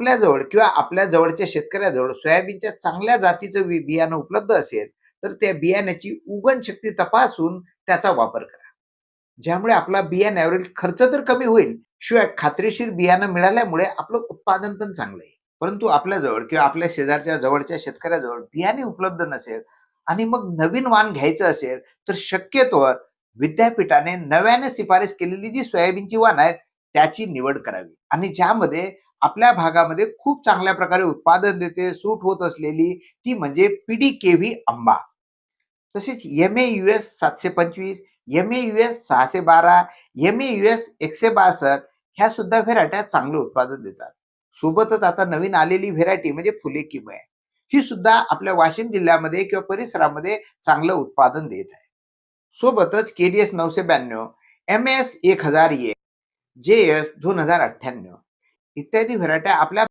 आपल्याजवळ किंवा आपल्या जवळच्या शेतकऱ्याजवळ सोयाबीनच्या चांगल्या जातीचं बियाणं उपलब्ध असेल तर त्या बियाण्याची उगण शक्ती तपासून त्याचा वापर करा. ज्यामुळे आपला बियाण्यावरील खर्च तर कमी होईल शिवाय खात्रीशीर बियाणं मिळाल्यामुळे आपलं उत्पादन पण चांगलं आहे परंतु आपल्याजवळ किंवा आपल्या शेजारच्या जवळच्या शेतकऱ्याजवळ बियाणे उपलब्ध नसेल आणि मग नवीन वाण घ्यायचं असेल तर शक्यतोवर विद्यापीठाने नव्याने शिफारस केलेली जी सोयाबीनची वाण आहेत त्याची निवड करावी. आणि ज्यामध्ये आपल्या भागामध्ये खूप चांगल्या प्रकारे उत्पादन देते सूट होत असलेली ती म्हणजे पीडी केव्ही आंबा. तसेच एम ए यू एस सातशे पंचवीस एम ए यू एस सहाशे बारा एम ए यू एस एकशे बासष्ट ह्या सुद्धा व्हेरायट्या चांगलं उत्पादन देतात. सोबतच आता नवीन आलेली व्हेरायटी म्हणजे फुले किमय. ही सुद्धा आपल्या वाशिम जिल्ह्यामध्ये किंवा परिसरामध्ये चांगलं उत्पादन देत आहे. सोबतच केडीएस नऊशे ब्याण्णव एम एस एक हजार एक. जे एस दोन हजार अठ्ठ्याण्णव. इत्यादी व्हरायट्या आपल्या